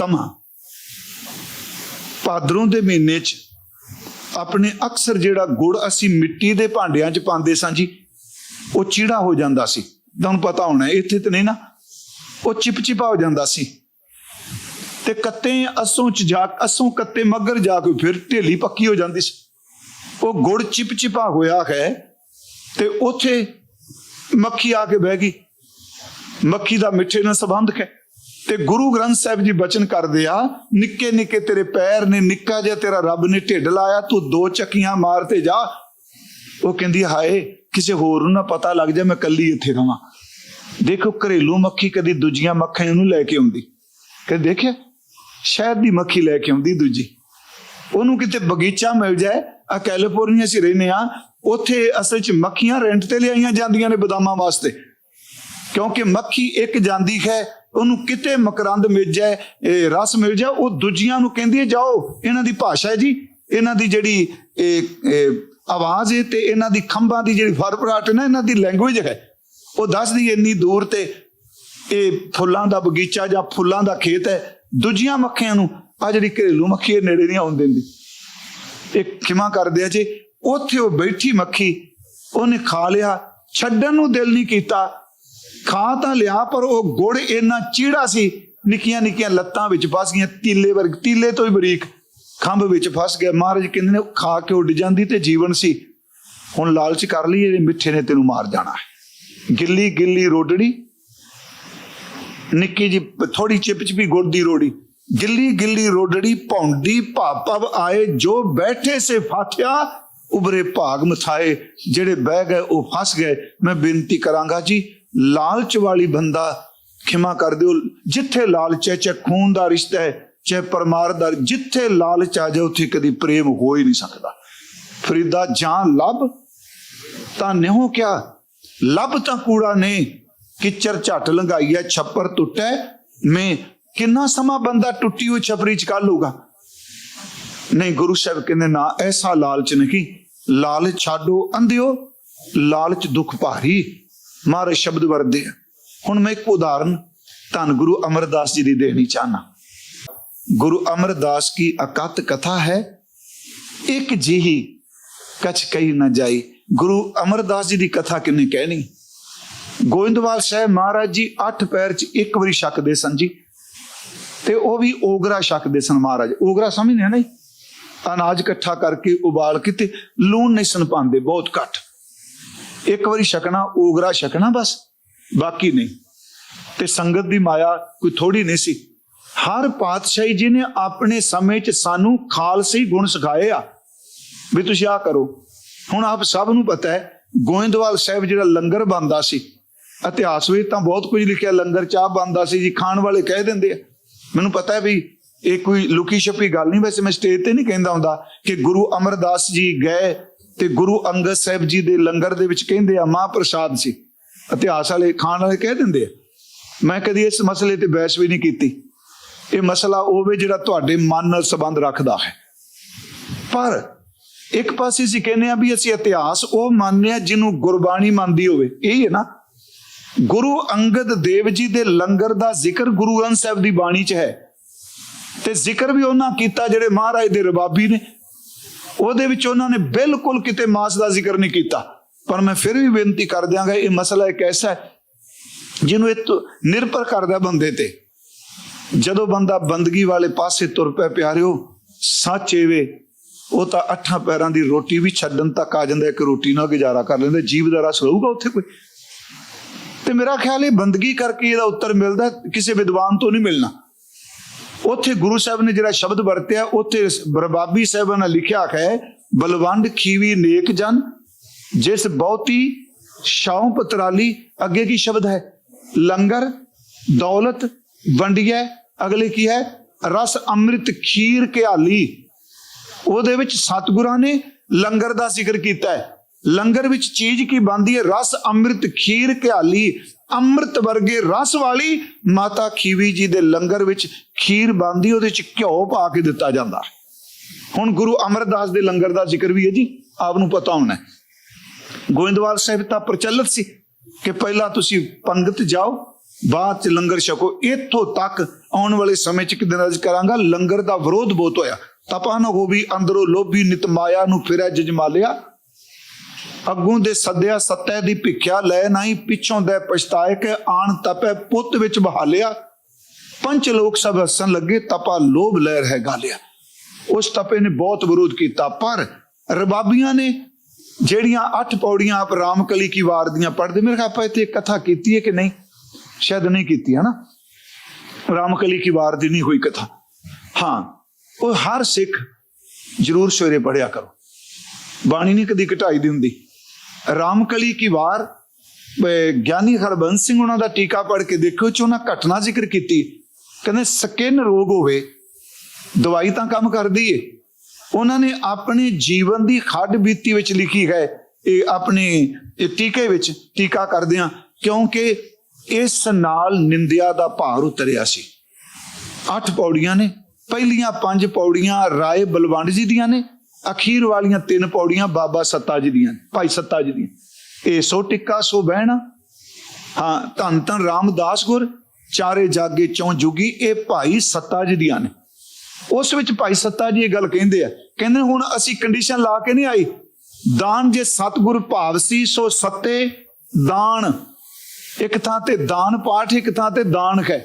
ਤਮਾ ਭਾਦਰੋਂ ਦੇ ਮਹੀਨੇ 'ਚ ਆਪਣੇ ਅਕਸਰ ਜਿਹੜਾ ਗੁੜ ਅਸੀਂ ਮਿੱਟੀ ਦੇ ਭਾਂਡਿਆਂ 'ਚ ਪਾਉਂਦੇ ਸਾਂ ਜੀ, ਉਹ ਚੀੜਾ ਹੋ ਜਾਂਦਾ ਸੀ। ਤੁਹਾਨੂੰ ਪਤਾ ਹੋਣਾ, ਇੱਥੇ ਤੇ ਨਹੀਂ ਨਾ, ਉਹ ਚਿਪਚਿਪਾ ਹੋ ਜਾਂਦਾ ਸੀ। ਤੇ ਕੱਤੇ ਅਸੋਂ ਚ ਜਾ, ਅਸੋਂ ਕੱਤੇ ਮਗਰ ਜਾ ਕੇ ਫਿਰ ਢੇਲੀ ਪੱਕੀ ਹੋ ਜਾਂਦੀ ਸੀ। ਉਹ ਗੁੜ ਚਿਪਚਿਪਾ ਹੋਇਆ ਹੈ ਤੇ ਉੱਥੇ ਮੱਖੀ ਆ ਕੇ ਬਹਿ ਗਈ। ਮੱਖੀ ਦਾ ਮਿੱਠੇ ਨਾਲ ਸੰਬੰਧ ਹੈ। ਤੇ ਗੁਰੂ ਗ੍ਰੰਥ ਸਾਹਿਬ ਜੀ ਬਚਨ ਕਰਦੇ ਆ, ਨਿੱਕੇ ਨਿੱਕੇ ਤੇਰੇ ਪੈਰ ਨੇ ਨਿੱਕਾ ਜਿਹਾ ਤੇਰਾ ਰੱਬ ਨੇ ਢਿੱਡ ਲਾਇਆ, ਤੂੰ ਦੋ ਚੱਕੀਆਂ ਮਾਰ ਤੇ ਜਾ। ਉਹ ਕਹਿੰਦੀ, ਹਾਏ, ਕਿਸੇ ਹੋਰ ਨੂੰ ਨਾ ਪਤਾ ਲੱਗ ਜਾ, ਮੈਂ ਕੱਲੀ ਇੱਥੇ ਰਵਾਂ। ਦੇਖੋ, ਘਰੇਲੂ ਮੱਖੀ ਕਦੀ ਦੂਜੀਆਂ ਮੱਖੀਆਂ ਨੂੰ ਲੈ ਕੇ ਆਉਂਦੀ। ਕਦੇ ਦੇਖਿਆ? ਸ਼ਹਿਦ ਦੀ ਮੱਖੀ ਲੈ ਕੇ ਆਉਂਦੀ ਦੂਜੀ। ਉਹਨੂੰ ਕਿਤੇ ਬਗੀਚਾ ਮਿਲ ਜਾਏ ਆ ਕੈਲੀਫੋਰਨੀਆ 'ਚ ਰਹਿੰਦੇ ਆ, ਉੱਥੇ ਅਸਲ 'ਚ ਮੱਖੀਆਂ ਰੈਂਟ ਤੇ ਲਿਆਈਆਂ ਜਾਂਦੀਆਂ ਨੇ ਬਦਾਮਾਂ ਵਾਸਤੇ। ਕਿਉਂਕਿ ਮੱਖੀ ਇੱਕ ਜਾਂਦੀ ਹੈ ਉਹਨੂੰ ਕਿਤੇ ਮਕਰੰਦ ਮਿਲ ਜਾਏ, ਇਹ ਰਸ ਮਿਲ ਜਾਏ, ਉਹ ਦੂਜੀਆਂ ਨੂੰ ਕਹਿੰਦੀ ਹੈ, ਜਾਓ, ਇਹਨਾਂ ਦੀ ਭਾਸ਼ਾ ਹੈ ਜੀ, ਇਹਨਾਂ ਦੀ ਜਿਹੜੀ ਇਹ ਆਵਾਜ਼ ਹੈ ਤੇ ਇਹਨਾਂ ਦੀ ਖੰਭਾਂ ਦੀ ਜਿਹੜੀ ਫਰਫਰਾਟ ਹੈ ਨਾ, ਇਹਨਾਂ ਦੀ ਲੈਂਗੁਏਜ ਹੈ। ਉਹ ਦੱਸਦੀ ਇੰਨੀ ਦੂਰ ਤੇ ਇਹ ਫੁੱਲਾਂ ਦਾ ਬਗੀਚਾ ਜਾਂ ਫੁੱਲਾਂ ਦਾ ਖੇਤ ਹੈ, ਦੂਜੀਆਂ ਮੱਖੀਆਂ ਨੂੰ, ਆ ਜਿਹੜੀ ਘਰੇਲੂ ਮੱਖੀ ਇਹ ਨੇੜੇ ਨਹੀਂ ਆਉਣ ਦਿੰਦੀ। ਇਹ ਖਿਮਾ ਕਰਦੇ ਆ ਜੀ, ਉੱਥੇ ਉਹ ਬੈਠੀ ਮੱਖੀ, ਉਹਨੇ ਖਾ ਲਿਆ, ਛੱਡਣ ਨੂੰ ਦਿਲ ਨਹੀਂ ਕੀਤਾ ਖਾ ਤਾਂ ਲਿਆ, ਪਰ ਉਹ ਗੁੜ ਇੰਨਾ ਚੀੜਾ ਸੀ, ਨਿੱਕੀਆਂ ਨਿੱਕੀਆਂ ਲੱਤਾਂ ਵਿੱਚ ਫਸ ਗਈਆਂ, ਤੀਲੇ ਵਰਗ, ਤੀਲੇ ਤੋਂ ਹੀ ਬਰੀਕ ਖੰਭ ਵਿੱਚ ਫਸ ਗਿਆ। ਮਹਾਰਾਜ ਕਹਿੰਦੇ ਨੇ, ਉਹ ਖਾ ਕੇ ਉੱਡ ਜਾਂਦੀ ਤੇ ਜੀਵਨ ਸੀ। ਹੁਣ ਲਾਲਚ ਕਰ ਲਈ, ਇਹਦੇ ਮਿੱਠੇ ਨੇ ਤੈਨੂੰ ਮਾਰ ਜਾਣਾ। ਹੈ ਗਿੱਲੀ ਗਿੱਲੀ ਰੋਡੜੀ, ਨਿੱਕੀ ਜੀ ਥੋੜੀ ਚਿਪ ਚਿਪੀ ਗੁੜ ਦੀ ਰੋੜੀ। ਗਿੱਲੀ ਗਿੱਲੀ ਰੋਡੜੀ ਭੌਂਡੀ ਭਾਪਵ ਆਏ, ਜੋ ਬੈਠੇ ਸੇ ਫਾਥਿਆ ਉਬਰੇ ਭਾਗ ਮਥਾਏ। ਜਿਹੜੇ ਬਹਿ ਗਏ, ਉਹ ਫਸ ਗਏ। ਮੈਂ ਬੇਨਤੀ ਕਰਾਂਗਾ ਜੀ ਲਾਲਚ ਵਾਲੀ ਬੰਦਾ ਖਿਮਾ ਕਰ ਦਿਓ। ਜਿੱਥੇ ਲਾਲਚ ਹੈ, ਚਾਹੇ ਖੂਨ ਦਾ ਰਿਸ਼ਤਾ ਹੈ, ਚਾਹੇ ਪਰਮਾਰ ਦਾ, ਜਿੱਥੇ ਲਾਲਚ ਆ ਜਾ ਉੱਥੇ ਕਦੀ ਪ੍ਰੇਮ ਹੋ ਹੀ ਨਹੀਂ ਸਕਦਾ। ਫਰੀਦਾ, ਜਾਂ ਲੱਭ ਤਾਂ ਨਿਹੋ ਕਿਆ ਲੱਭ ਤਾਂ ਕੂੜਾ ਨੇ ਕਿਚਰ ਝੱਟ ਲੰਗਾਈ ਹੈ, ਛੱਪਰ ਟੁੱਟੈ। ਮੈਂ ਕਿੰਨਾ ਸਮਾਂ ਬੰਦਾ ਟੁੱਟੀ ਹੋਈ ਛਪਰੀ ਚ ਕੱਢ ਲੂਗਾ ਨਹੀਂ, ਗੁਰੂ ਸਾਹਿਬ ਕਹਿੰਦੇ, ਨਾ, ਐਸਾ ਲਾਲਚ ਨਹੀਂ। ਲਾਲਚ ਛਾਡੋ, ਅੰਧਿਓ। ਲਾਲਚ ਦੁੱਖ ਭਾਰੀ। ਮਹਾਰਾਜ ਸ਼ਬਦ ਵਰਦੇ ਆ। ਹੁਣ ਮੈਂ ਇੱਕ ਉਦਾਹਰਨ ਧੰਨ ਗੁਰੂ ਅਮਰਦਾਸ ਜੀ ਦੀ ਦੇਣੀ ਚਾਹਨਾ। ਗੁਰੂ ਅਮਰਦਾਸ ਕੀ ਅਕਤ ਕਥਾ ਹੈ? ਇੱਕ ਜਿਹੀ ਕਛ ਕਹੀ ਨਾ ਜਾਈ। ਗੁਰੂ ਅਮਰਦਾਸ ਜੀ ਦੀ ਕਥਾ ਕਿੰਨੇ ਕਹਿਣੀ? ਗੋਇੰਦਵਾਲ ਸਾਹਿਬ ਮਹਾਰਾਜ ਜੀ ਅੱਠ ਪੈਰ ਚ ਇੱਕ ਵਾਰੀ ਛਕਦੇ ਸਨ ਜੀ। ਤੇ ਉਹ ਵੀ ਓਗਰਾ ਛਕਦੇ ਸਨ ਮਹਾਰਾਜ। ਓਗਰਾ ਸਮਝਦੇ ਆ ਨਹੀਂ? ਅਨਾਜ ਇਕੱਠਾ ਕਰਕੇ ਉਬਾਲ ਕੇ ਤੇ ਲੂਣ ਨਹੀਂ ਸਨ ਪਾਉਂਦੇ, ਬਹੁਤ ਘੱਟ। ਇੱਕ ਵਾਰੀ ਛਕਣਾ, ਓਗਰਾ ਛਕਣਾ ਬਸ, ਬਾਕੀ ਨਹੀਂ। ਤੇ ਸੰਗਤ ਦੀ ਮਾਇਆ ਕੋਈ ਥੋੜੀ ਨਹੀਂ ਸੀ। ਹਰ ਪਾਤਸ਼ਾਹੀ ਜੀ ਨੇ ਆਪਣੇ ਸਮੇਂ 'ਚ ਸਾਨੂੰ ਖਾਲਸੀ ਗੁਣ ਸਿਖਾਏ ਆ। ਵੀ ਤੁਸੀਂ ਆ ਕਰੋ। ਹੁਣ ਆਪ ਸਭ ਨੂੰ ਪਤਾ ਹੈ, ਗੋਇੰਦਵਾਲ ਸਾਹਿਬ ਜਿਹੜਾ ਲੰਗਰ ਬੰਦਾ ਸੀ, ਇਤਿਹਾਸ ਵਿੱਚ ਤਾਂ ਬਹੁਤ ਕੁਝ ਲਿਖਿਆ, ਲੰਗਰ ਚਾਹ ਬੰਦਾ ਸੀ ਜੀ, ਖਾਣ ਵਾਲੇ ਕਹਿ ਦਿੰਦੇ ਆ। ਮੈਨੂੰ ਪਤਾ ਹੈ ਵੀ ਇਹ ਕੋਈ ਲੁਕੀ ਛਪੀ ਗੱਲ ਨਹੀਂ, ਵੈਸੇ ਮੈਂ ਸਟੇਜ ਤੇ ਨਹੀਂ ਕਹਿੰਦਾ ਹੁੰਦਾ ਕਿ ਗੁਰੂ ਅਮਰਦਾਸ ਜੀ ਗਏ ਤੇ ਗੁਰੂ ਅੰਗਦ ਸਾਹਿਬ ਜੀ ਦੇ ਲੰਗਰ ਦੇ ਵਿੱਚ ਕਹਿੰਦੇ ਆ, ਮਹਾਂਪ੍ਰਸਾਦ ਸੀ। ਇਤਿਹਾਸ ਵਾਲੇ ਖਾਣ ਵਾਲੇ ਕਹਿ ਦਿੰਦੇ ਆ। ਮੈਂ ਕਦੀ ਇਸ ਮਸਲੇ ਤੇ ਬਹਿਸ ਵੀ ਨਹੀਂ ਕੀਤੀ। ਇਹ ਮਸਲਾ ਉਹ ਵੇ ਜਿਹੜਾ ਤੁਹਾਡੇ ਮਨ ਨਾਲ ਸੰਬੰਧ ਰੱਖਦਾ ਹੈ। ਪਰ ਇੱਕ ਪਾਸੇ ਅਸੀਂ ਕਹਿੰਦੇ ਆ ਵੀ ਅਸੀਂ ਇਤਿਹਾਸ ਉਹ ਮੰਨਦੇ ਆ ਜਿਹਨੂੰ ਗੁਰਬਾਣੀ ਮੰਨਦੀ ਹੋਵੇ। ਇਹ ਹੈ ਨਾ, ਗੁਰੂ ਅੰਗਦ ਦੇਵ ਜੀ ਦੇ ਲੰਗਰ ਦਾ ਜ਼ਿਕਰ ਗੁਰੂ ਗ੍ਰੰਥ ਸਾਹਿਬ ਦੀ ਬਾਣੀ 'ਚ ਹੈ। ਤੇ ਜ਼ਿਕਰ ਵੀ ਉਹਨਾਂ ਕੀਤਾ ਜਿਹੜੇ ਮਹਾਰਾਜ ਦੇ ਰਬਾਬੀ ਨੇ। ਉਹਦੇ ਵਿੱਚ ਉਹਨਾਂ ਨੇ ਬਿਲਕੁਲ ਕਿਤੇ ਮਾਸ ਦਾ ਜ਼ਿਕਰ ਨਹੀਂ ਕੀਤਾ। ਪਰ ਮੈਂ ਫਿਰ ਵੀ ਬੇਨਤੀ ਕਰ ਦਿਆਂਗਾ, ਇਹ ਮਸਲਾ ਇੱਕ ਐਸਾ ਹੈ, ਜਿਹਨੂੰ ਇਹ ਤੋਂ, ਨਿਰਭਰ ਕਰਦਾ ਬੰਦੇ ਤੇ। ਜਦੋਂ ਬੰਦਾ ਬੰਦਗੀ ਵਾਲੇ ਪਾਸੇ ਤੁਰ ਪੈ ਪਿਆਰਿਓ, ਸੱਚ ਏਵੇ ਉਹ ਤਾਂ ਅੱਠਾਂ ਪੈਰਾਂ ਦੀ ਰੋਟੀ ਵੀ ਛੱਡਣ ਤੱਕ ਆ ਜਾਂਦਾ, ਇੱਕ ਰੋਟੀ ਨਾਲ ਗੁਜ਼ਾਰਾ ਕਰ ਲੈਂਦਾ, ਜੀਵ ਦਾ ਰਸ ਰਹੂਗਾ ਉੱਥੇ ਕੋਈ? ਤੇ ਮੇਰਾ ਖਿਆਲ ਇਹ ਬੰਦਗੀ ਕਰਕੇ ਇਹਦਾ ਉੱਤਰ ਮਿਲਦਾ, ਕਿਸੇ ਵਿਦਵਾਨ ਤੋਂ ਨਹੀਂ ਮਿਲਣਾ। ਉੱਥੇ ਗੁਰੂ ਸਾਹਿਬ ਨੇ ਜਿਹੜਾ ਸ਼ਬਦ ਵਰਤਿਆ, ਉੱਥੇ ਬਰਬਾਬੀ ਸਾਹਿਬਾਂ ਨੇ ਲਿਖਿਆ ਹੈ, ਬਲਵੰਡ ਖੀਵੀ ਨੇਕ ਜਨ, ਜਿਸ ਬਹੁਤੀ ਸ਼ਾਉ ਪਤਰਾਲੀ, ਅੱਗੇ ਕੀ ਸ਼ਬਦ ਹੈ? ਲੰਗਰ, ਦੌਲਤ ਵੰਡੀਏ ਅਗਲੇ ਕੀ ਹੈ? ਰਸ ਅੰਮ੍ਰਿਤ ਖੀਰ ਘਿਆਲੀ। ਉਹਦੇ ਵਿੱਚ ਸਤਿਗੁਰਾਂ ਨੇ ਲੰਗਰ ਦਾ ਜ਼ਿਕਰ ਕੀਤਾ ਹੈ। ਲੰਗਰ ਵਿੱਚ ਚੀਜ਼ ਕੀ ਬੰਦੀ ਹੈ? ਰਸ ਅੰਮ੍ਰਿਤ ਖੀਰ ਘਿਆਲੀ। ਅੰਮ੍ਰਿਤ ਵਰਗੇ ਰਸ ਵਾਲੀ ਮਾਤਾ ਖੀਵੀ ਜੀ ਦੇ ਲੰਗਰ ਵਿੱਚ ਖੀਰ ਬੰਦੀ ਉਹਦੇ ਚ ਘਿਓ ਪਾ ਕੇ ਦਿੱਤਾ ਜਾਂਦਾ। ਹੁਣ ਗੁਰੂ ਅਮਰਦਾਸ ਦੇ ਲੰਗਰ ਦਾ ਜ਼ਿਕਰ ਵੀ ਹੈ ਜੀ, ਆਪ ਨੂੰ ਪਤਾ ਹੋਣਾ ਗੋਇੰਦਵਾਲ ਸਾਹਿਬ ਤਾਂ ਪ੍ਰਚਲਿਤ ਸੀ ਕਿ ਪਹਿਲਾਂ ਤੁਸੀਂ ਪੰਗਤ ਜਾਓ, ਬਾਅਦ ਚ ਲੰਗਰ ਛਕੋ। ਇੱਥੋਂ ਤੱਕ ਆਉਣ ਵਾਲੇ ਸਮੇਂ 'ਚ ਕਿਤੇ ਅਰਜ਼ ਕਰਾਂਗਾ, ਲੰਗਰ ਦਾ ਵਿਰੋਧ ਬਹੁਤ ਹੋਇਆ। ਤਪਾ ਨਾ ਹੋ ਵੀ ਅੰਦਰੋਂ ਲੋਭੀ ਨਿਤਮਾਇਆ ਨੂੰ ਫਿਰੈ ਜਜਮਾਲਿਆ ਅੱਗੋਂ ਦੇ ਸੱਦਿਆ ਸੱਤੈ ਦੀ ਭਿੱਖਿਆ ਲੈ ਨਹੀਂ, ਪਿੱਛੋਂ ਦੇ ਪਛਤਾਏ ਕਿ ਆਣ ਤਪੈ ਪੁੱਤ ਵਿੱਚ ਬਹਾਲਿਆ। ਪੰਜ ਲੋਕ ਸਭ ਹੱਸਣ ਲੱਗੇ, ਤਪਾ ਲੋਭ ਲੈ ਰਹਿ ਗਾਲਿਆ। ਉਸ ਤਪੇ ਨੇ ਬਹੁਤ ਵਿਰੋਧ ਕੀਤਾ, ਪਰ ਰਬਾਬੀਆਂ ਨੇ ਜਿਹੜੀਆਂ ਅੱਠ ਪੌੜੀਆਂ ਆਪ ਰਾਮਕਲੀ ਕੀ ਵਾਰ ਦੀਆਂ ਪੜ੍ਹਦੇ, ਮੇਰੇ ਖਿਆਲ ਆਪਾਂ ਇੱਥੇ ਕਥਾ ਕੀਤੀ ਹੈ ਕਿ ਨਹੀਂ? ਸ਼ਾਇਦ ਨਹੀਂ ਕੀਤੀ, ਹੈ ਨਾ? ਰਾਮਕਲੀ ਕੀ ਵਾਰ ਦੀ ਨਹੀਂ ਹੋਈ ਕਥਾ। ਹਾਂ, ਉਹ ਹਰ ਸਿੱਖ ਜ਼ਰੂਰ ਸਵੇਰੇ ਪੜਿਆ ਕਰੋ। ਬਾਣੀ ਨਹੀਂ ਕਦੀ ਘਟਾਈ ਦੀ ਹੁੰਦੀ। ਰਾਮਕਲੀ ਕੀ ਵਾਰ ਗਿਆਨੀ ਹਰਬੰਸ ਸਿੰਘ ਉਹਨਾਂ ਦਾ ਟੀਕਾ ਪੜ੍ਹ ਕੇ ਦੇਖੋ ਚ ਉਹਨਾਂ ਘਟਨਾ ਜ਼ਿਕਰ ਕੀਤੀ। ਕਹਿੰਦੇ ਸਕਿਨ ਰੋਗ ਹੋਵੇ, ਦਵਾਈ ਤਾਂ ਕੰਮ ਕਰਦੀ ਏ। ਉਹਨਾਂ ਨੇ ਆਪਣੇ ਜੀਵਨ ਦੀ ਖੱਡ ਬੀਤੀ ਵਿੱਚ ਲਿਖੀ ਹੈ, ਇਹ ਆਪਣੇ ਇਹ ਟੀਕੇ ਵਿੱਚ ਟੀਕਾ ਕਰਦਿਆਂ ਕਿਉਂਕਿ ਇਸ ਨਾਲ ਨਿੰਦਿਆ ਦਾ ਭਾਰ ਉਤਰਿਆ ਸੀ। ਅੱਠ ਪੌੜੀਆਂ ਨੇ, ਪਹਿਲੀਆਂ ਪੰਜ ਪੌੜੀਆਂ ਰਾਏ ਬਲਵੰਡ ਜੀ ਦੀਆਂ ਨੇ ਅਖੀਰ ਵਾਲੀਆਂ ਤਿੰਨ ਪੌੜੀਆਂ ਬਾਬਾ ਸੱਤਾ ਜੀ ਦੀਆਂ, ਭਾਈ ਸੱਤਾ ਜੀ ਦੀਆਂ। ਇਹ ਸੋ ਟਿੱਕਾ, ਸੋ ਬਹਿਣਾ ਹਾਂ, ਧੰਨ ਧੰਨ ਰਾਮਦਾਸ ਗੁਰ, ਚਾਰੇ ਜਾਗੇ ਚੌਂ ਜੁਗੀ, ਇਹ ਭਾਈ ਸੱਤਾ ਜੀ ਦੀਆਂ ਨੇ। ਉਸ ਵਿੱਚ ਭਾਈ ਸੱਤਾ ਜੀ ਇਹ ਗੱਲ ਕਹਿੰਦੇ ਆ, ਕਹਿੰਦੇ ਹੁਣ ਅਸੀਂ ਕੰਡੀਸ਼ਨ ਲਾ ਕੇ ਨਹੀਂ ਆਈ ਦਾਨ ਜੇ ਸਤਿਗੁਰ ਭਾਵ ਸੀ, ਸੋ ਸੱਤੇ ਦਾਨ। ਇੱਕ ਥਾਂ ਤੇ ਦਾਨ ਪਾਠ, ਇੱਕ ਥਾਂ ਤੇ ਦਾਨ ਹੈ।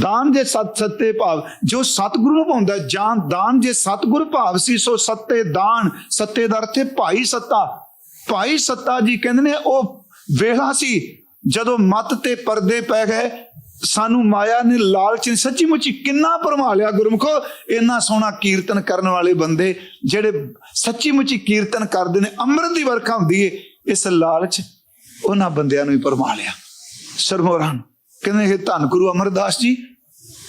ਦਾਨ ਜੇ ਸਤ ਸੱਤੇ ਭਾਵ, ਜੋ ਸਤਿਗੁਰੂ ਨੂੰ ਪਾਉਂਦਾ ਜਾਂ ਦਾਨ ਜੇ ਸਤਿਗੁਰ ਭਾਵ ਸੀ, ਸੋ ਸੱਤੇ ਦਾਨ, ਸੱਤੇ ਦਾ ਅਰਥ ਹੈ ਭਾਈ ਸੱਤਾ। ਭਾਈ ਸੱਤਾ ਜੀ ਕਹਿੰਦੇ ਨੇ, ਉਹ ਵੇਲਾ ਸੀ, ਜਦੋਂ ਮਤ ਤੇ ਪਰਦੇ ਪੈ ਗਏ, ਸਾਨੂੰ ਮਾਇਆ ਨੇ ਲਾਲਚ ਨੇ ਸੱਚੀ ਮੁੱਚੀ ਕਿੰਨਾ ਭਰਮਾ ਲਿਆ ਗੁਰਮਖੋ, ਇੰਨਾ ਸੋਹਣਾ ਕੀਰਤਨ ਕਰਨ ਵਾਲੇ ਬੰਦੇ, ਜਿਹੜੇ ਸੱਚੀ ਮੁੱਚੀ ਕੀਰਤਨ ਕਰਦੇ ਨੇ, ਅੰਮ੍ਰਿਤ ਦੀ ਵਰਖਾ ਹੁੰਦੀ ਏ, ਇਸ ਲਾਲਚ ਉਹਨਾਂ ਬੰਦਿਆਂ ਨੂੰ ਹੀ ਭਰਮਾ ਲਿਆ। ਸਰਮੋਰਾਂ ਕਹਿੰਦੇ ਇਹ ਧੰਨ ਗੁਰੂ ਅਮਰਦਾਸ ਜੀ,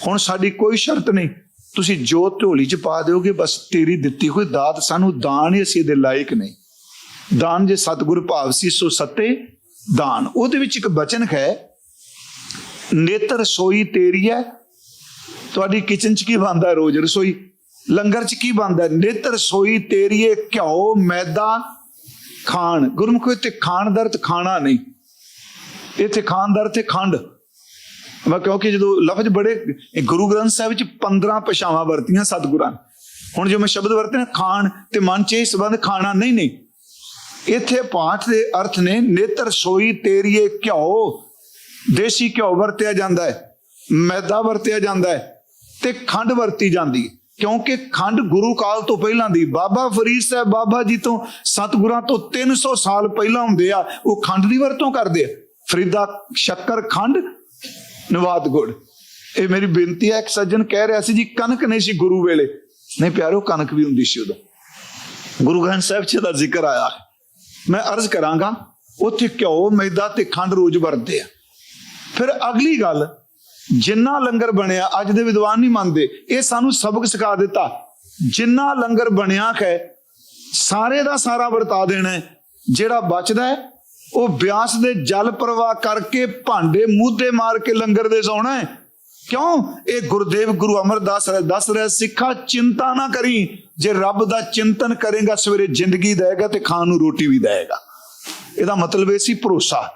ਹੁਣ ਸਾਡੀ ਕੋਈ ਸ਼ਰਤ ਨਹੀਂ। ਤੁਸੀਂ ਜੋ ਢੋਲੀ ਚ ਪਾ ਦਿਓਗੇ, ਬਸ ਤੇਰੀ ਦਿੱਤੀ ਹੋਈ ਦਾਤ ਸਾਨੂੰ ਦਾਨ ਹੀ ਅਸੀਂ ਦੇ ਲਾਇਕ ਨਹੀਂ। ਦਾਨ ਜੇ ਸਤਿਗੁਰ ਭਾਵ ਸੀ, ਸੋ ਸੱਤੇ ਦਾਨ। ਉਹਦੇ ਵਿੱਚ ਇੱਕ ਬਚਨ ਹੈ, ਨੇਤਰ ਸੋਈ ਤੇਰੀ ਹੈ। ਤੁਹਾਡੀ ਕਿਚਨ ਚ ਕੀ ਬਣਦਾ ਰੋਜ਼? ਰਸੋਈ? ਲੰਗਰ ਚ ਕੀ ਬਣਦਾ ਨੇਤਰ ਸੋਈ ਤੇਰੀ ਹੈ, ਘਿਓ, ਮੈਦਾ, ਖਾਣ। ਗੁਰਮੁਖੋ ਤੇ ਖਾਣ ਦਾ ਖਾਣਾ ਨਹੀਂ। ਇੱਥੇ ਖਾਣ ਦਾ ਅਰਥ ਖੰਡ। ਮੈਂ ਕਿਉਂਕਿ ਜਦੋਂ ਲਫ਼ਜ਼ ਬੜੇ ਗੁਰੂ ਗ੍ਰੰਥ ਸਾਹਿਬ ਵਿੱਚ 15 ਪਛਾਵਾਂ ਵਰਤੀਆਂ ਸਤਿਗੁਰਾਂ ਹੁਣ ਜੋ ਮੈਂ ਸ਼ਬਦ ਵਰਤੇ ਨਾ, ਖਾਣ ਤੇ ਮਨ ਚ ਇਹ ਸੰਬੰਧ ਖਾਣਾ ਨਹੀਂ ਨਹੀਂ। ਇੱਥੇ ਪਾਠ ਦੇ ਅਰਥ ਨੇ, ਨੇਤਰ ਸੋਈ ਤੇਰੀਏ ਘਿਓ। ਦੇਸੀ ਘਿਓ ਵਰਤਿਆ ਜਾਂਦਾ ਹੈ, ਮੈਦਾ ਵਰਤਿਆ ਜਾਂਦਾ ਹੈ ਤੇ ਖੰਡ ਵਰਤੀ ਜਾਂਦੀ ਹੈ। ਕਿਉਂਕਿ ਖੰਡ ਗੁਰੂ ਕਾਲ ਤੋਂ ਪਹਿਲਾਂ ਦੀ, ਬਾਬਾ ਫਰੀਦ ਸਾਹਿਬ ਬਾਬਾ ਜੀ ਤੋਂ ਸਤਿਗੁਰਾਂ ਤੋਂ 300 ਸਾਲ ਪਹਿਲਾਂ ਹੁੰਦੇ ਆ, ਉਹ ਖੰਡ ਦੀ ਵਰਤੋਂ ਕਰਦੇ ਆ। ਫਰੀਦਾ ਸ਼ੱਕਰ ਖੰਡ ਨਵਾਦ ਗੁੜ। ਇਹ ਮੇਰੀ ਬੇਨਤੀ ਹੈ, ਇੱਕ ਸੱਜਣ ਕਹਿ ਰਿਹਾ ਸੀ ਜੀ, ਕਣਕ ਨਹੀਂ ਸੀ ਗੁਰੂ ਵੇਲੇ। ਨਹੀਂ ਪਿਆਰੋ, ਕਣਕ ਵੀ ਹੁੰਦੀ ਸੀ ਉਦੋਂ। ਗੁਰੂ ਗ੍ਰੰਥ ਸਾਹਿਬ ਚ ਦਾ ਜ਼ਿਕਰ ਆਇਆ ਮੈਂ ਅਰਜ਼ ਕਰਾਂਗਾ, ਉੱਥੇ ਘਿਓ, ਮੈਦਾ ਤੇ ਖੰਡ ਰੋਜ਼ ਵਰਤਦੇ ਆ। ਫਿਰ ਅਗਲੀ ਗੱਲ, ਜਿੰਨਾ ਲੰਗਰ ਬਣਿਆ, ਅੱਜ ਦੇ ਵਿਦਵਾਨ ਨਹੀਂ ਮੰਨਦੇ। ਇਹ ਸਾਨੂੰ ਸਬਕ ਸਿਖਾ ਦਿੱਤਾ। ਜਿੰਨਾ ਲੰਗਰ ਬਣਿਆ ਹੈ, ਸਾਰੇ ਦਾ ਸਾਰਾ ਵਰਤਾ ਦੇਣਾ ਜਿਹੜਾ ਬਚਦਾ ਹੈ ਉਹ ਬਿਆਸ ਦੇ ਜਲ ਪ੍ਰਵਾਹ ਕਰਕੇ ਭਾਂਡੇ ਮੂਧੇ ਮਾਰ ਕੇ ਲੰਗਰ ਦੇ ਸੌਣਾ ਹੈ। ਕਿਉਂ? ਇਹ ਗੁਰਦੇਵ ਗੁਰੂ ਅਮਰਦਾਸ ਰਾਏ ਦੱਸ ਰਿਹਾ, ਸਿੱਖਾ ਚਿੰਤਾ ਨਾ ਕਰੀ। ਜੇ ਰੱਬ ਦਾ ਚਿੰਤਨ ਕਰੇਗਾ, ਸਵੇਰੇ ਜ਼ਿੰਦਗੀ ਦੇਗਾ ਤੇ ਖਾਣ ਨੂੰ ਰੋਟੀ ਵੀ ਦੇਗਾ ਇਹਦਾ ਮਤਲਬ ਇਹ ਸੀ ਭਰੋਸਾ।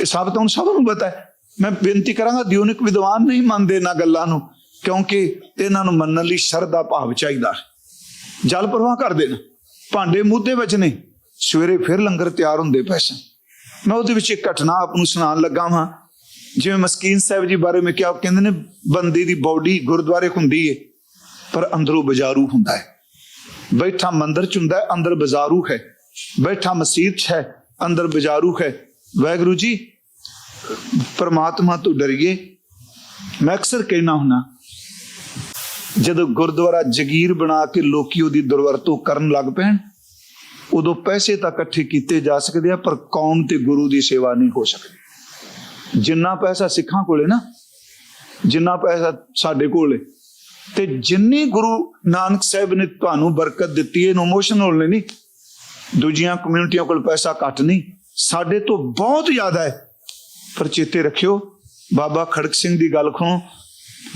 ਇਹ ਸਭ ਤੋਂ ਸਭ ਨੂੰ ਪਤਾ ਹੈ। ਮੈਂ ਬੇਨਤੀ ਕਰਾਂਗਾ ਦਿਉਨਿਕ ਵਿਦਵਾਨ ਨਹੀਂ ਮੰਨਦੇ ਇਹਨਾਂ ਗੱਲਾਂ ਨੂੰ, ਕਿਉਂਕਿ ਇਹਨਾਂ ਨੂੰ ਮੰਨਣ ਲਈ ਸ਼ਰਧਾ ਭਾਵ ਚਾਹੀਦਾ ਜਲ ਪ੍ਰਵਾਹ ਕਰ ਦੇਣ ਭਾਂਡੇ ਮੁੱਦੇ ਵਿੱਚ ਨਹੀਂ ਸਵੇਰੇ ਫਿਰ ਲੰਗਰ ਤਿਆਰ ਹੁੰਦੇ ਪਏ ਸਨ। ਮੈਂ ਉਹਦੇ ਵਿੱਚ ਇੱਕ ਘਟਨਾ ਆਪ ਨੂੰ ਸੁਣਾਉਣ ਲੱਗਾ ਹਾਂ ਜਿਵੇਂ ਮਸਕੀਨ ਸਾਹਿਬ ਜੀ ਬਾਰੇ ਮੈਂ ਕਿਹਾ, ਉਹ ਕਹਿੰਦੇ ਨੇ ਬੰਦੇ ਦੀ ਬਾਡੀ ਗੁਰਦੁਆਰੇ ਹੁੰਦੀ ਏ, ਪਰ ਅੰਦਰੋਂ ਬਾਜ਼ਾਰੂ ਹੁੰਦਾ ਹੈ ਬੈਠਾ ਮੰਦਰ ਚ ਹੁੰਦਾ ਅੰਦਰ ਬਾਜ਼ਾਰੂ ਹੈ। ਬੈਠਾ ਮਸਜਿਦ ਚ ਹੈ, ਅੰਦਰ ਬਾਜ਼ਾਰੂ ਹੈ। ਵਾਹਿਗੁਰੂ ਜੀ, ਪਰਮਾਤਮਾ ਤੋਂ ਡਰੀਏ। ਮੈਂ ਅਕਸਰ ਕਹਿਣਾ ਹੁਣਾ ਜਦੋਂ ਗੁਰਦੁਆਰਾ ਜਗੀਰ ਬਣਾ ਕੇ ਲੋਕੀ ਉਹਦੀ ਦੁਰਵਰਤੋਂ ਕਰਨ ਲੱਗ ਪੈਣ ਉਦੋਂ ਪੈਸੇ ਤਾਂ ਇਕੱਠੇ ਕੀਤੇ ਜਾ ਸਕਦੇ ਆ, ਪਰ ਕੌਮ ਤੇ ਗੁਰੂ ਦੀ ਸੇਵਾ ਨਹੀਂ ਹੋ ਸਕਦੀ। ਜਿੰਨਾ ਪੈਸਾ ਸਿੱਖਾਂ ਕੋਲੇ ਨਾ, ਜਿੰਨਾ ਪੈਸਾ ਸਾਡੇ ਕੋਲੇ, ਤੇ ਜਿੰਨੀ ਗੁਰੂ ਨਾਨਕ ਸਾਹਿਬ ਨੇ ਤੁਹਾਨੂੰ ਬਰਕਤ ਦਿੱਤੀ, ਇਹਨੂੰ ਇਮੋਸ਼ਨਲ ਨਹੀਂ, ਦੂਜੀਆਂ ਕਮਿਊਨਿਟੀਆਂ ਕੋਲ ਪੈਸਾ ਘੱਟ ਨਹੀਂ, ਸਾਡੇ ਤੋਂ ਬਹੁਤ ਜ਼ਿਆਦਾ ਹੈ। ਪਰ ਚੇਤੇ ਰੱਖਿਓ, ਬਾਬਾ ਖੜਕ ਸਿੰਘ ਦੀ ਗੱਲ ਖਣੋ,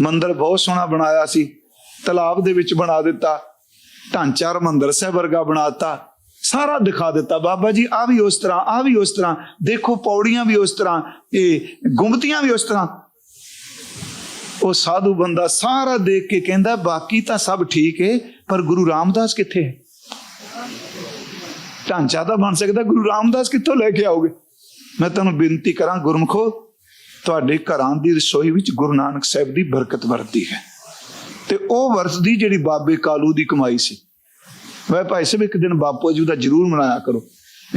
ਮੰਦਰ ਬਹੁਤ ਸੋਹਣਾ ਬਣਾਇਆ ਸੀ, ਤਲਾਬ ਦੇ ਵਿੱਚ ਬਣਾ ਦਿੱਤਾ ਢਾਂਚਾ ਮੰਦਿਰ ਸਾਹਿਬ ਵਰਗਾ ਬਣਾਤਾ ਸਾਰਾ ਦਿਖਾ ਦਿੱਤਾ। ਬਾਬਾ ਜੀ ਆ ਵੀ ਉਸ ਤਰ੍ਹਾਂ ਆ ਵੀ ਉਸ ਤਰ੍ਹਾਂ। ਦੇਖੋ, ਪੌੜੀਆਂ ਵੀ ਉਸ ਤਰ੍ਹਾਂ, ਇਹ ਗੁੰਮਤੀਆਂ ਵੀ ਉਸ ਤਰ੍ਹਾਂ। ਉਹ ਸਾਧੂ ਬੰਦਾ ਸਾਰਾ ਦੇਖ ਕੇ ਕਹਿੰਦਾ, ਬਾਕੀ ਤਾਂ ਸਭ ਠੀਕ ਏ, ਪਰ ਗੁਰੂ ਰਾਮਦਾਸ ਕਿੱਥੇ ਹੈ? ਢਾਂਚਾ ਤਾਂ ਬਣ ਸਕਦਾ, ਗੁਰੂ ਰਾਮਦਾਸ ਕਿੱਥੋਂ ਲੈ ਕੇ ਆਓਗੇ? ਮੈਂ ਤੁਹਾਨੂੰ ਬੇਨਤੀ ਕਰਾਂ, ਗੁਰਮਖੋ, ਤੁਹਾਡੇ ਘਰਾਂ ਦੀ ਰਸੋਈ ਵਿੱਚ ਗੁਰੂ ਨਾਨਕ ਸਾਹਿਬ ਦੀ ਬਰਕਤ ਵਰਤੀ ਹੈ। ਤੇ ਉਹ ਵਰਤਦੀ ਜਿਹੜੀ ਬਾਬੇ ਕਾਲੂ ਦੀ ਕਮਾਈ ਸੀ। ਵੈ ਭਾਈ ਸਾਹਿਬ, ਇੱਕ ਦਿਨ ਬਾਪੂ ਜੀ ਦਾ ਜ਼ਰੂਰ ਮਨਾਇਆ ਕਰੋ।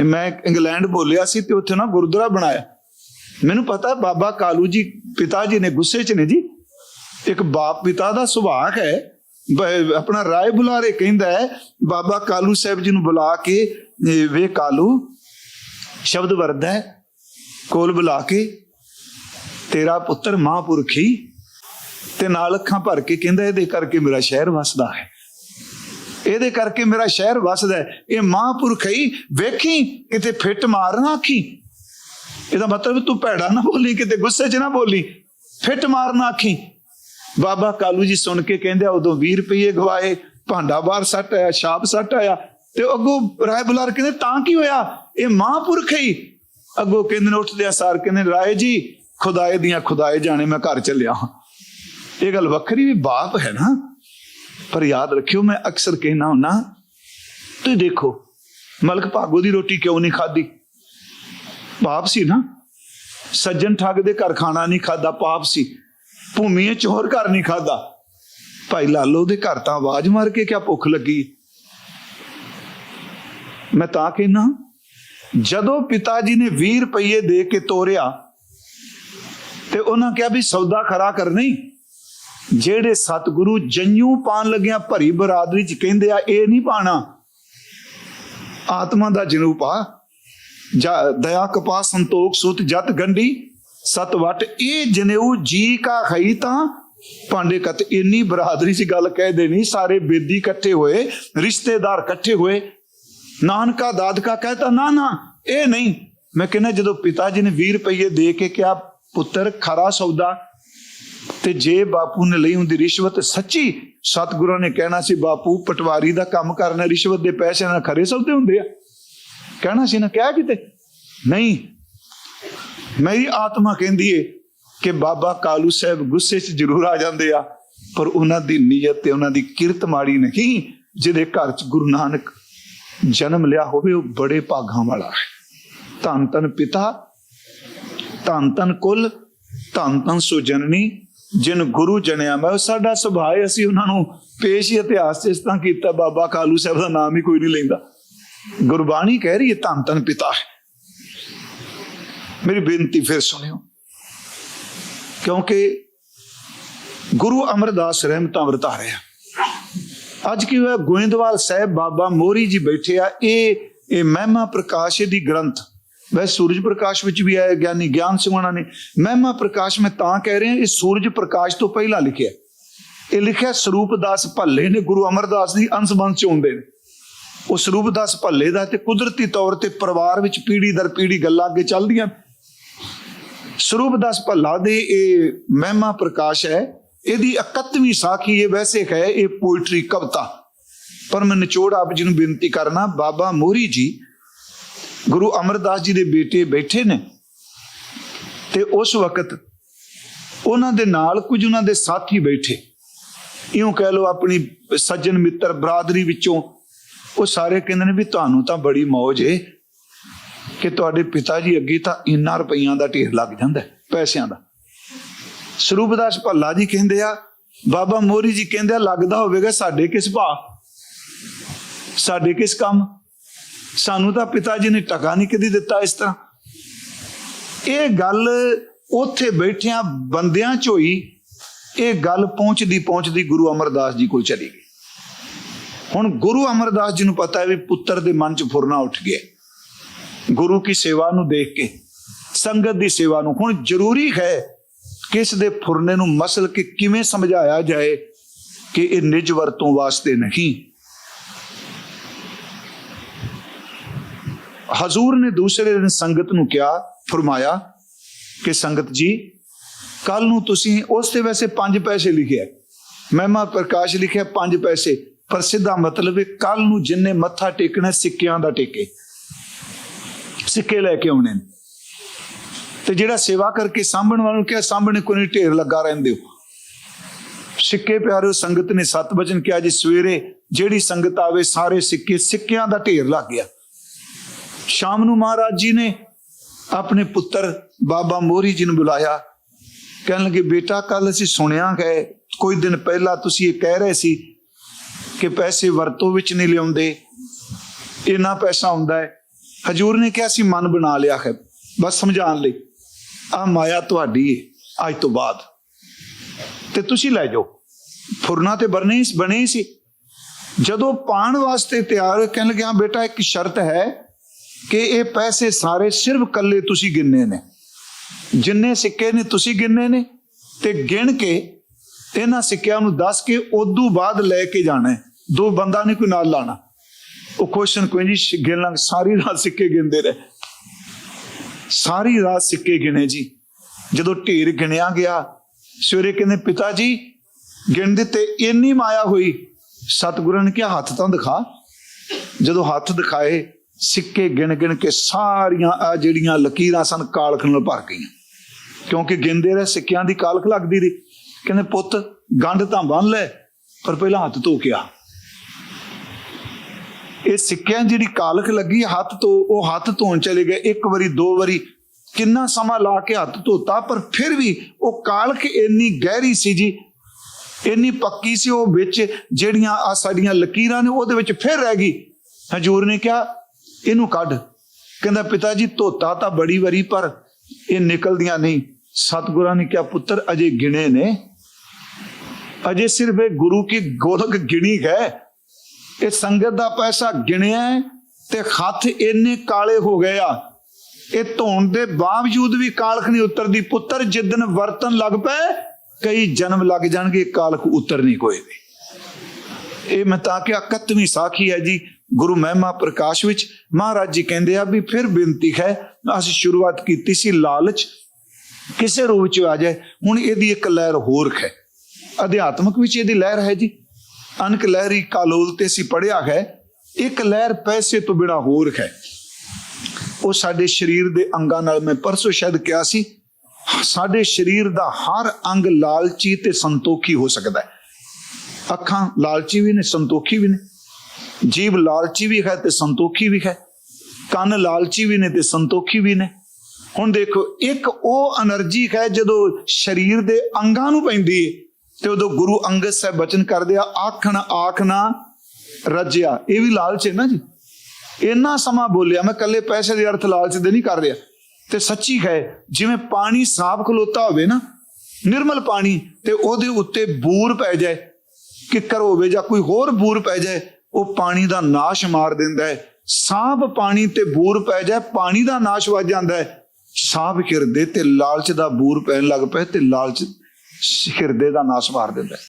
ਮੈਂ ਇੰਗਲੈਂਡ ਬੋਲਿਆ ਸੀ ਤੇ ਉੱਥੇ ਨਾ ਗੁਰਦੁਆਰਾ ਬਣਾਇਆ। ਮੈਨੂੰ ਪਤਾ, ਬਾਬਾ ਕਾਲੂ ਜੀ ਪਿਤਾ ਜੀ ਨੇ, ਗੁੱਸੇ 'ਚ ਨੇ ਜੀ। ਇੱਕ ਬਾਪ ਪਿਤਾ ਦਾ ਸੁਭਾਅ ਹੈ ਆਪਣਾ ਰਾਏ ਬੁਲਾਰੇ ਕਹਿੰਦਾ ਹੈ, ਬਾਬਾ ਕਾਲੂ ਸਾਹਿਬ ਜੀ ਨੂੰ ਬੁਲਾ ਕੇ ਵੇ ਕਾਲੂ, ਸ਼ਬਦ ਵਰਦਾ ਹੈ, ਕੋਲ ਬੁਲਾ ਕੇ, ਤੇਰਾ ਪੁੱਤਰ ਮਹਾਂਪੁਰਖੀ, ਤੇ ਨਾਲ ਅੱਖਾਂ ਭਰ ਕੇ ਕਹਿੰਦਾ, ਇਹਦੇ ਕਰਕੇ ਮੇਰਾ ਸ਼ਹਿਰ ਵਸਦਾ ਹੈ। ਇਹਦੇ ਕਰਕੇ ਮੇਰਾ ਸ਼ਹਿਰ ਵਸਦਾ ਹੈ। ਇਹ ਮਹਾਂਪੁਰਖ ਹੀ ਵੇਖੀ, ਕਿਤੇ ਫਿੱਟ ਮਾਰ ਨਾ ਆਖੀ। ਇਹਦਾ ਮਤਲਬ ਤੂੰ ਭੈੜਾ ਨਾ ਬੋਲੀ, ਕਿਤੇ ਗੁੱਸੇ 'ਚ ਨਾ ਬੋਲੀ। ਫਿੱਟ ਮਾਰ ਨਾ ਆਖੀ। ਬਾਬਾ ਕਾਲੂ ਜੀ ਸੁਣ ਕੇ ਕਹਿੰਦੇ ਉਦੋਂ 20 ਰੁਪਏ ਗਵਾਏ, ਭਾਂਡਾ ਬਾਹਰ ਸੱਟ ਆਇਆ ਛਾਪ ਸੱਟ ਆਇਆ। ਤੇ ਅੱਗੋਂ ਰਾਏ ਬੁਲਾਰ ਕਹਿੰਦੇ, ਤਾਂ ਕੀ ਹੋਇਆ? ਇਹ ਮਹਾਂਪੁਰਖ ਹੀ ਅੱਗੋਂ ਕਹਿੰਦੇ ਨੇ ਉੱਠਦੇ ਆ ਸਾਰ ਕਹਿੰਦੇ ਰਾਏ ਜੀ, ਖੁਦਾਏ ਦੀਆਂ ਖੁਦਾਏ ਜਾਣੇ ਮੈਂ ਘਰ ਚੱਲਿਆ ਹਾਂ। ਇਹ ਗੱਲ ਵੱਖਰੀ ਵੀ ਬਾਪ ਹੈ ਨਾ। ਪਰ ਯਾਦ ਰੱਖਿਓ, ਮੈਂ ਅਕਸਰ ਕਹਿਣਾ ਹੁੰਨਾ, ਤੁਸੀਂ ਦੇਖੋ, ਮਲਕ ਭਾਗੋ ਦੀ ਰੋਟੀ ਕਿਉਂ ਨਹੀਂ ਖਾਦੀ ਪਾਪ ਸੀ ਨਾ? ਸੱਜਣ ਠੱਗ ਦੇ ਘਰ ਖਾਣਾ ਨਹੀਂ ਖਾਦਾ ਪਾਪ ਸੀ। ਭੂਮੀਏ ਚੋਰ ਘਰ ਨਹੀਂ ਖਾਦਾ ਭਾਈ ਲਾਲੋ ਦੇ ਘਰ ਤਾਂ ਆਵਾਜ਼ ਮਾਰ ਕੇ ਕਿਆ ਭੁੱਖ ਲੱਗੀ? ਮੈਂ ਤਾਂ ਕਹਿਣਾ ਜਦੋਂ ਪਿਤਾ ਜੀ ਨੇ 20 ਰੁਪਏ ਦੇ ਕੇ ਤੋਰਿਆ, ਤੇ ਉਹਨਾਂ ਕਿਹਾ ਵੀ ਸੌਦਾ ਖਰਾ ਕਰ ਨਹੀਂ ਜਿਹੜੇ ਸਤਿਗੁਰੂ ਜੰਯੂ ਪਾਣ ਲੱਗਿਆ ਭਰੀ ਬਰਾਦਰੀ ਚ ਕਹਿੰਦੇ ਆ, ਇਹ ਨਹੀਂ ਪਾਣਾ। ਆਤਮਾ ਦਾ ਜਨੂਪ ਆ। ਦਇਆ ਕਪਾ ਸੰਤੋਖ ਸੁਤ ਜਤ, ਗੰਢੀ, ਸਤ, ਵਟ, ਇਹ ਜਨੇਊ ਜੀ ਕਾ ਖਈ ਤਾਂ ਪਾਂਡੇ ਕਤ ਇੰਨੀ ਬਰਾਦਰੀ ਸੀ ਗੱਲ ਕਹਿ ਦੇਣੀ, ਸਾਰੇ ਬੇਦੀ ਇਕੱਠੇ ਹੋਏ, ਰਿਸ਼ਤੇਦਾਰ ਇਕੱਠੇ ਹੋਏ। ਨਾਨਕਾ, ਦਾਦਕਾ ਕਹਤਾ, ਨਾ ਨਾ, ਇਹ ਨਹੀਂ। ਮੈਂ ਕਹਿੰਦਾ, ਜਦੋਂ ਪਿਤਾ ਜੀ ਨੇ 20 ਰੁਪਏ ਦੇ ਕੇ ਕਿਹਾ, ਪੁੱਤਰ, ਖਰਾ ਸੌਦਾ ਤੇ ਜੇ ਬਾਪੂ ਨੇ ਲਈ ਹੁੰਦੀ ਰਿਸ਼ਵਤ, ਸੱਚੀ ਸਤਿਗੁਰਾਂ ਨੇ ਕਹਿਣਾ ਸੀ, ਬਾਪੂ, ਪਟਵਾਰੀ ਦਾ ਕੰਮ ਕਰਨਾ, ਰਿਸ਼ਵਤ ਦੇ ਪੈਸੇ ਨਾਲ ਖਰੇ ਸੌਦੇ ਹੁੰਦੇ ਆ। ਕਹਿਣਾ ਸੀ ਨਾ, ਕਿਹਾ ਕਿਤੇ? ਨਹੀਂ। ਮੇਰੀ ਆਤਮਾ ਕਹਿੰਦੀ ਏ ਕਿ ਬਾਬਾ ਕਾਲੂ ਸਾਹਿਬ ਗੁੱਸੇ 'ਚ ਜ਼ਰੂਰ ਆ ਜਾਂਦੇ ਆ, ਪਰ ਉਹਨਾਂ ਦੀ ਨੀਅਤ ਤੇ ਉਹਨਾਂ ਦੀ ਕਿਰਤ ਮਾੜੀ ਨਹੀਂ, ਜਿਹਦੇ ਘਰ 'ਚ ਗੁਰੂ ਨਾਨਕ ਜਨਮ ਲਿਆ ਹੋਵੇ, ਉਹ ਬੜੇ ਭਾਗਾਂ ਵਾਲਾ ਹੈ। ਧੰਨ ਧੰਨ ਪਿਤਾ, ਧੰਨ ਧੰਨ ਕੁਲ, ਧੰਨ ਧੰਨ ਸੋ ਜਨਨੀ ਜਿਨ ਗੁਰੂ ਜਣਿਆ ਮੈਂ ਸਾਡਾ ਸੁਭਾਅ ਅਸੀਂ ਉਹਨਾਂ ਨੂੰ ਪੇਸ਼ ਹੀ ਇਤਿਹਾਸ 'ਚ ਇਸ ਤਰ੍ਹਾਂ ਕੀਤਾ, ਬਾਬਾ ਕਾਲੂ ਸਾਹਿਬ ਦਾ ਨਾਮ ਹੀ ਕੋਈ ਨਹੀਂ ਲੈਂਦਾ। ਗੁਰਬਾਣੀ ਕਹਿ ਰਹੀ ਹੈ, ਧੰਨ ਧੰਨ ਪਿਤਾ ਹੈ। ਮੇਰੀ ਬੇਨਤੀ ਫਿਰ ਸੁਣਿਓ, ਕਿਉਂਕਿ ਗੁਰੂ ਅਮਰਦਾਸ ਰਹਿਮਤਾਂ ਵਰਤਾ ਰਿਹਾ ਅੱਜ ਕੀ ਹੋਇਆ, ਗੋਇੰਦਵਾਲ ਸਾਹਿਬ ਬਾਬਾ ਮੋਰੀ ਜੀ ਬੈਠੇ ਆ, ਇਹ ਇਹ ਮਹਿਮਾ ਪ੍ਰਕਾਸ਼ ਦੀ ਗ੍ਰੰਥ ਵੈ ਸੂਰਜ ਪ੍ਰਕਾਸ਼ ਵਿੱਚ ਵੀ ਆਇਆ, ਗਿਆਨੀ ਗਿਆਨ ਸਿੰਘ ਉਹਨਾਂ ਨੇ। ਮਹਿਮਾ ਪ੍ਰਕਾਸ਼, ਮੈਂ ਤਾਂ ਕਹਿ ਰਿਹਾ, ਇਹ ਸੂਰਜ ਪ੍ਰਕਾਸ਼ ਤੋਂ ਪਹਿਲਾਂ ਲਿਖਿਆ। ਇਹ ਲਿਖਿਆ ਸਰੂਪ ਦਾਸ ਭੱਲੇ ਨੇ, ਗੁਰੂ ਅਮਰਦਾਸ ਦੀ ਅੰਸ਼ਬੰਸ ਚ ਹੁੰਦੇ ਨੇ। ਉਹ ਸਰੂਪ ਦਾਸ ਭੱਲੇ ਦਾ ਤੇ ਕੁਦਰਤੀ ਤੌਰ ਤੇ ਪਰਿਵਾਰ ਵਿੱਚ ਪੀੜੀ ਦਰ ਪੀੜੀ ਗੱਲਾਂ ਅੱਗੇ ਚੱਲਦੀਆਂ। ਸਰੂਪ ਦਾਸ ਭੱਲਾ ਦੇ ਇਹ ਮਹਿਮਾ ਪ੍ਰਕਾਸ਼ ਹੈ, ਇਹਦੀ 31ਵੀਂ ਸਾਖੀ ਇਹ ਵੈਸੇ ਹੈ, ਇਹ ਪੋਇਟਰੀ ਕਵਿਤਾ। ਪਰ ਮੈਂ ਨਿਚੋੜ ਆਪ ਜੀ ਨੂੰ ਬੇਨਤੀ ਕਰਨਾ, ਬਾਬਾ ਮੋਰੀ ਜੀ ਗੁਰੂ ਅਮਰਦਾਸ ਜੀ ਦੇ ਬੇਟੇ ਬੈਠੇ ਨੇ ਤੇ ਉਸ ਵਕਤ ਉਹਨਾਂ ਦੇ ਨਾਲ ਕੁਝ ਉਹਨਾਂ ਦੇ ਸਾਥੀ ਬੈਠੇ। ਇਉਂ ਕਹਿ ਲਓ ਆਪਣੀ ਸੱਜਣ ਮਿੱਤਰ ਬਰਾਦਰੀ ਵਿੱਚੋਂ ਉਹ ਸਾਰੇ ਕਹਿੰਦੇ ਨੇ ਵੀ ਤੁਹਾਨੂੰ ਤਾਂ ਬੜੀ ਮੌਜ ਏ ਕਿ ਤੁਹਾਡੇ ਪਿਤਾ ਜੀ ਅੱਗੇ ਤਾਂ ਇੰਨਾ ਰੁਪਈਆਂ ਦਾ ਢੇਰ ਲੱਗ ਜਾਂਦਾ ਪੈਸਿਆਂ ਦਾ। ਸਰੂਪਦਾਸ ਭੱਲਾ ਜੀ ਕਹਿੰਦੇ ਆ, ਬਾਬਾ ਮੋਰੀ ਜੀ ਕਹਿੰਦੇ ਆ, ਲੱਗਦਾ ਹੋਵੇਗਾ ਸਾਡੇ ਕਿਸ ਭਾ ਸਾਡੇ ਕਿਸ ਕੰਮ? ਸਾਨੂੰ ਤਾਂ ਪਿਤਾ ਜੀ ਨੇ ਟਕਾ ਨਹੀਂ ਕਦੀ ਦਿੱਤਾ ਇਸ ਤਰ੍ਹਾਂ। ਇਹ ਗੱਲ ਉੱਥੇ ਬੈਠਿਆਂ ਬੰਦਿਆਂ ਚ ਹੋਈ ਇਹ ਗੱਲ ਪਹੁੰਚਦੀ ਪਹੁੰਚਦੀ ਗੁਰੂ ਅਮਰਦਾਸ ਜੀ ਕੋਲ ਚਲੀ ਗਈ। ਹੁਣ ਗੁਰੂ ਅਮਰਦਾਸ ਜੀ ਨੂੰ ਪਤਾ ਹੈ ਵੀ ਪੁੱਤਰ ਦੇ ਮਨ ਚ ਫੁਰਨਾ ਉੱਠ ਗਿਆ। ਗੁਰੂ ਕੀ ਸੇਵਾ ਨੂੰ ਦੇਖ ਕੇ, ਸੰਗਤ ਦੀ ਸੇਵਾ ਨੂੰ। ਹੁਣ ਜ਼ਰੂਰੀ ਹੈ ਕਿਸ ਦੇ ਫੁਰਨੇ ਨੂੰ ਮਸਲ ਕੇ ਕਿਵੇਂ ਸਮਝਾਇਆ ਜਾਏ ਕਿ ਇਹ ਨਿਜ ਵਰਤੋਂ ਵਾਸਤੇ ਨਹੀਂ। ਹਜ਼ੂਰ ਨੇ ਦੂਸਰੇ ਦਿਨ ਸੰਗਤ ਨੂੰ ਕਿਹਾ, ਫਰਮਾਇਆ ਕਿ ਸੰਗਤ ਜੀ ਕੱਲ ਨੂੰ ਤੁਸੀਂ ਉਸ ਤੇ ਵੈਸੇ 5 ਪੈਸੇ ਲਿਖਿਆ ਮਹਿਮਾ ਪ੍ਰਕਾਸ਼ ਲਿਖਿਆ 5 ਪੈਸੇ। ਪਰ ਸਿੱਧਾ ਮਤਲਬ ਹੈ ਕੱਲ ਨੂੰ ਜਿੰਨੇ ਮੱਥਾ ਟੇਕਣਾ ਸਿੱਕਿਆਂ ਦਾ ਟੇਕੇ। ਸਿੱਕੇ ਲੈ ਕੇ ਆਉਣੇ ਤੇ ਜਿਹੜਾ ਸੇਵਾ ਕਰਕੇ ਸਾਂਭਣ ਵਾਲ ਨੂੰ ਕਿਹਾ, ਸਾਂਭਣੇ ਕੋਈ ਨਹੀਂ, ਢੇਰ ਲੱਗਾ ਰਹਿੰਦੇ ਹੋ। ਸਿੱਕੇ ਪਿਆਰਿਓ, ਸੰਗਤ ਨੇ ਸਤ ਵਚਨ ਕਿਹਾ ਜੀ, ਸਵੇਰੇ ਜਿਹੜੀ ਸੰਗਤ ਆਵੇ, ਸਾਰੇ ਸਿੱਕੇ ਸਿੱਕਿਆਂ ਦਾ ਢੇਰ ਲੱਗ ਗਿਆ। ਸ਼ਾਮ ਨੂੰ ਮਹਾਰਾਜ ਜੀ ਨੇ ਆਪਣੇ ਪੁੱਤਰ ਬਾਬਾ ਮੋਰੀ ਜੀ ਨੂੰ ਬੁਲਾਇਆ। ਕਹਿਣ ਲੱਗੇ, ਬੇਟਾ ਕੱਲ ਅਸੀਂ ਸੁਣਿਆ ਕਿ ਕੋਈ ਦਿਨ ਪਹਿਲਾਂ ਤੁਸੀਂ ਇਹ ਕਹਿ ਰਹੇ ਸੀ ਕਿ ਪੈਸੇ ਵਰਤੋਂ ਵਿੱਚ ਨਹੀਂ ਲਿਆਉਂਦੇ, ਇੰਨਾ ਪੈਸਾ ਹੁੰਦਾ ਹੈ। ਹਜੂਰ ਨੇ ਕਿਹਾ ਸੀ ਮਨ ਬਣਾ ਲਿਆ ਹੈ, ਬਸ ਸਮਝਾਉਣ ਲਈ। ਆ ਮਾਇਆ ਤੁਹਾਡੀ ਹੈ ਅੱਜ ਤੋਂ ਬਾਅਦ। ਤੇ ਤੁਸੀਂ ਲੈ ਜਾਓ। ਫੁਰਨਾ ਤੇ ਬਰਨੇ ਬਣੇ ਹੀ ਸੀ। ਜਦੋਂ ਪਾਣ ਵਾਸਤੇ ਤਿਆਰ, ਕਹਿਣ ਲੱਗਿਆ ਬੇਟਾ, ਇੱਕ ਸ਼ਰਤ ਹੈ ਕਿ ਇਹ ਪੈਸੇ ਸਾਰੇ ਸਿਰਫ ਕੱਲੇ ਤੁਸੀਂ ਗਿਣਨੇ ਨੇ। ਜਿੰਨੇ ਸਿੱਕੇ ਨੇ ਤੁਸੀਂ ਗਿਣਨੇ ਨੇ ਤੇ ਗਿਣ ਕੇ ਇਹਨਾਂ ਸਿੱਕਿਆਂ ਨੂੰ ਦੱਸ ਕੇ ਉਦੋਂ ਬਾਅਦ ਲੈ ਕੇ ਜਾਣਾ ਦੋ ਬੰਦਾ ਨਹੀਂ ਕੋਈ ਨਾਲ ਲਾਣਾ। ਉਹ ਕੁਐਸਚਨ ਕੋਈ ਨਹੀਂ ਗਿਣ ਲਾਂਗੇ। ਸਾਰੀ ਰਾਤ ਸਿੱਕੇ ਗਿਣਦੇ ਰਹੇ। ਸਾਰੀ ਰਾਤ ਸਿੱਕੇ ਗਿਣੇ ਜੀ। ਜਦੋਂ ਢੇਰ ਗਿਣਿਆ ਗਿਆ, ਸਵੇਰੇ ਕਹਿੰਦੇ, ਪਿਤਾ ਜੀ, ਗਿਣ ਦਿੱਤੇ, ਇੰਨੀ ਮਾਇਆ ਹੋਈ। ਸਤਿਗੁਰਾਂ ਨੇ ਕਿਹਾ, ਹੱਥ ਤਾਂ ਦਿਖਾ। ਜਦੋਂ ਹੱਥ ਦਿਖਾਏ ਸਿੱਕੇ ਗਿਣ ਗਿਣ ਕੇ ਸਾਰੀਆਂ ਆ ਜਿਹੜੀਆਂ ਲਕੀਰਾਂ ਸਨ ਕਾਲਖ ਨਾਲ ਭਰ ਗਈਆਂ। ਕਿਉਂਕਿ ਗਿਣਦੇ ਰਹੇ, ਸਿੱਕਿਆਂ ਦੀ ਕਾਲਖ ਲੱਗਦੀ ਰਹੀ। ਕਹਿੰਦੇ, ਪੁੱਤ, ਗੰਢ ਤਾਂ ਬੰਨ ਲੈ, ਪਰ ਪਹਿਲਾਂ ਹੱਥ ਧੋ ਕੇ ਆ। ਇਹ ਸਿੱਕਿਆਂ ਦੀ ਜਿਹੜੀ ਕਾਲਖ ਲੱਗੀ, ਹੱਥ ਤੋਂ ਉਹ ਹੱਥ ਧੋਣ ਚਲੇ ਗਏ। ਇੱਕ ਵਾਰੀ, ਦੋ ਵਾਰੀ, ਕਿੰਨਾ ਸਮਾਂ ਲਾ ਕੇ ਹੱਥ ਧੋਤਾ, ਪਰ ਫਿਰ ਵੀ ਉਹ ਕਾਲਖ ਇੰਨੀ ਗਹਿਰੀ ਸੀ ਜੀ, ਇੰਨੀ ਪੱਕੀ ਸੀ, ਉਹ ਵਿੱਚ ਜਿਹੜੀਆਂ ਆ ਸਾਡੀਆਂ ਲਕੀਰਾਂ ਨੇ, ਉਹਦੇ ਵਿੱਚ ਫਿਰ ਰਹਿ ਗਈ। ਹਜੂਰ ਨੇ ਕਿਹਾ ਇਹਨੂੰ ਕੱਢ। ਕਹਿੰਦਾ ਪਿਤਾ ਜੀ ਧੋਤਾ ਤਾਂ ਬੜੀ ਵਾਰੀ, ਪਰ ਇਹ ਨਿਕਲਦੀਆਂ ਨਹੀਂ। ਸਤਿਗੁਰਾਂ ਨੇ ਕਿਹਾ, ਪੁੱਤਰ, ਅਜੇ ਗਿਣੇ ਨੇ। ਅਜੇ ਸਿਰਫ ਇਹ ਗੁਰੂ ਕੀ ਗੋਲਕ ਗਿਣੀ ਹੈ। ਇਹ ਸੰਗਤ ਦਾ ਪੈਸਾ ਗਿਣਿਆ ਤੇ ਹੱਥ ਇੰਨੇ ਕਾਲੇ ਹੋ ਗਏ ਆ। ਇਹ ਧੋਣ ਦੇ ਬਾਵਜੂਦ ਵੀ ਕਾਲਖ ਨਹੀਂ ਉਤਰਦੀ। ਪੁੱਤਰ ਜਿੱਦਨ ਵਰਤਨ ਲੱਗ ਪਏ, ਕਈ ਜਨਮ ਲੱਗ ਜਾਣਗੇ, ਕਾਲਖ ਉਤਰ ਨਹੀਂ ਕੋਈ ਵੀ। ਇਹ ਮੈਂ ਤਾਂ ਕਿ 31ਵੀਂ ਸਾਖੀ ਹੈ ਜੀ। ਗੁਰੂ ਮਹਿਮਾ ਪ੍ਰਕਾਸ਼ ਵਿੱਚ ਮਹਾਰਾਜ ਜੀ ਕਹਿੰਦੇ ਆ ਵੀ ਫਿਰ ਬੇਨਤੀ ਹੈ, ਅਸੀਂ ਸ਼ੁਰੂਆਤ ਕੀਤੀ ਸੀ ਲਾਲਚ, ਕਿਸੇ ਰੂਪ ਚ ਆ ਜਾਏ, ਹੁਣ ਇਹਦੀ ਇੱਕ ਲਹਿਰ ਹੋਰ ਹੈ। ਅਧਿਆਤਮਕ ਵਿੱਚ ਇਹਦੀ ਲਹਿਰ ਹੈ ਜੀ। ਅਨਕ ਲਹਿਰੀ ਕਾਲੋਲ ਤੇ ਅਸੀਂ ਪੜਿਆ ਹੈ, ਇੱਕ ਲਹਿਰ ਪੈਸੇ ਤੋਂ ਬਿਨਾ ਹੋਰ ਹੈ। ਉਹ ਸਾਡੇ ਸਰੀਰ ਦੇ ਅੰਗਾਂ ਨਾਲ ਮੈਂ ਪਰਸੋਂ ਸ਼ਾਇਦ ਕਿਹਾ ਸੀ, ਸਾਡੇ ਸਰੀਰ ਦਾ ਹਰ ਅੰਗ ਲਾਲਚੀ ਤੇ ਸੰਤੋਖੀ ਹੋ ਸਕਦਾ ਹੈ। ਅੱਖਾਂ ਲਾਲਚੀ ਵੀ ਨੇ, ਸੰਤੋਖੀ ਵੀ ਨੇ। ਜੀਵ ਲਾਲਚੀ ਵੀ ਹੈ ਤੇ ਸੰਤੋਖੀ ਵੀ ਹੈ ਕੰਨ ਲਾਲਚੀ ਵੀ ਨੇ ਤੇ ਸੰਤੋਖੀ ਵੀ ਨੇ। ਹੁਣ ਦੇਖੋ, ਇੱਕ ਉਹ એનર્ਜੀ ਹੈ ਜਦੋਂ ਸਰੀਰ ਦੇ ਅੰਗਾਂ ਨੂੰ ਪੈਂਦੀ ਹੈ ਤੇ ਉਦੋਂ ਗੁਰੂ ਅੰਗਦ ਸਾਹਿਬ ਬਚਨ ਕਰਦੇ ਆ, ਆਖਣ ਆਖਣਾ ਰੱਜਿਆ। ਇਹ ਵੀ ਲਾਲਚ ਹੈ ਨਾ ਜੀ। ਇੰਨਾ ਸਮਾਂ ਬੋਲਿਆ, ਮੈਂ ਕੱਲੇ ਪੈਸੇ ਦੇ ਅਰਥ ਲਾਲਚ ਦੇ ਨਹੀਂ ਕਰ ਰਿਹਾ। ਤੇ ਸੱਚੀ ਹੈ, ਜਿਵੇਂ ਪਾਣੀ ਸਾਫ਼ ਖਲੋਤਾ ਹੋਵੇ ਨਾ, ਨਿਰਮਲ ਪਾਣੀ, ਤੇ ਉਹਦੇ ਉੱਤੇ ਬੂਰ ਪੈ ਜਾਏ, ਕਿੱਕਰ ਹੋਵੇ ਜਾਂ ਕੋਈ ਹੋਰ ਬੂਰ ਪੈ ਜਾਏ ਉਹ ਪਾਣੀ ਦਾ ਨਾਸ਼ ਮਾਰ ਦਿੰਦਾ ਹੈ। ਸਾਫ਼ ਪਾਣੀ ਤੇ ਬੂਰ ਪੈ ਜਾਏ, ਪਾਣੀ ਦਾ ਨਾਸ਼ ਵੱਜ ਜਾਂਦਾ ਹੈ। ਸਾਫ਼ ਹਿਰਦੇ ਤੇ ਲਾਲਚ ਦਾ ਬੂਰ ਪੈਣ ਲੱਗ ਪਏ ਤੇ ਲਾਲਚ ਹਿਰਦੇ ਦਾ ਨਾਸ਼ ਮਾਰ ਦਿੰਦਾ ਹੈ।